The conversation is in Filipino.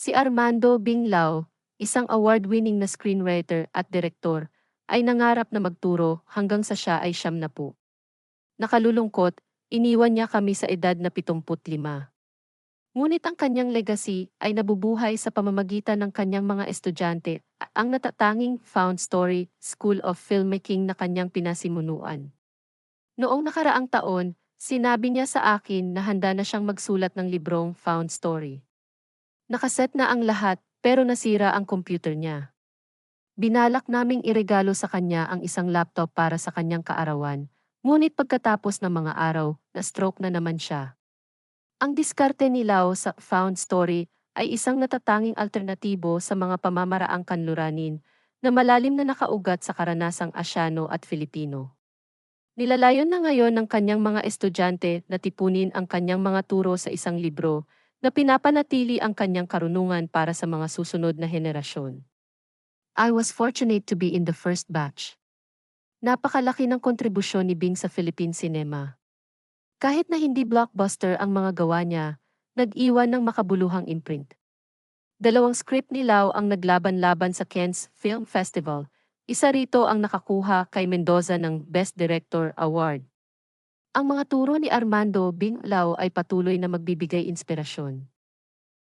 Si Armando Binglao, isang award-winning na screenwriter at direktor, ay nangarap na magturo hanggang sa siya ay siyam na po. Nakalulungkot, iniwan niya kami sa edad na 75. Ngunit ang kanyang legacy ay nabubuhay sa pamamagitan ng kanyang mga estudyante at ang natatanging Found Story School of Filmmaking na kanyang pinasimunuan. Noong nakaraang taon, sinabi niya sa akin na handa na siyang magsulat ng librong Found Story. Nakaset na ang lahat pero nasira ang computer niya. Binalak naming iregalo sa kanya ang isang laptop para sa kanyang kaarawan, ngunit pagkatapos ng mga araw, na-stroke na naman siya. Ang diskarte ni Lau sa Found Story ay isang natatanging alternatibo sa mga pamamaraang kanluranin na malalim na nakaugat sa karanasang Asyano at Filipino. Nilalayon na ngayon ng kanyang mga estudyante na tipunin ang kanyang mga turo sa isang libro na pinapanatili ang kanyang karunungan para sa mga susunod na henerasyon. I was fortunate to be in the first batch. Napakalaki ng kontribusyon ni Bing sa Philippine cinema. Kahit na hindi blockbuster ang mga gawa niya, nag-iwan ng makabuluhang imprint. Dalawang script ni Lau ang naglaban-laban sa Cannes Film Festival. Isa rito ang nakakuha kay Mendoza ng Best Director Award. Ang mga turo ni Armando Bing Lau ay patuloy na magbibigay inspirasyon.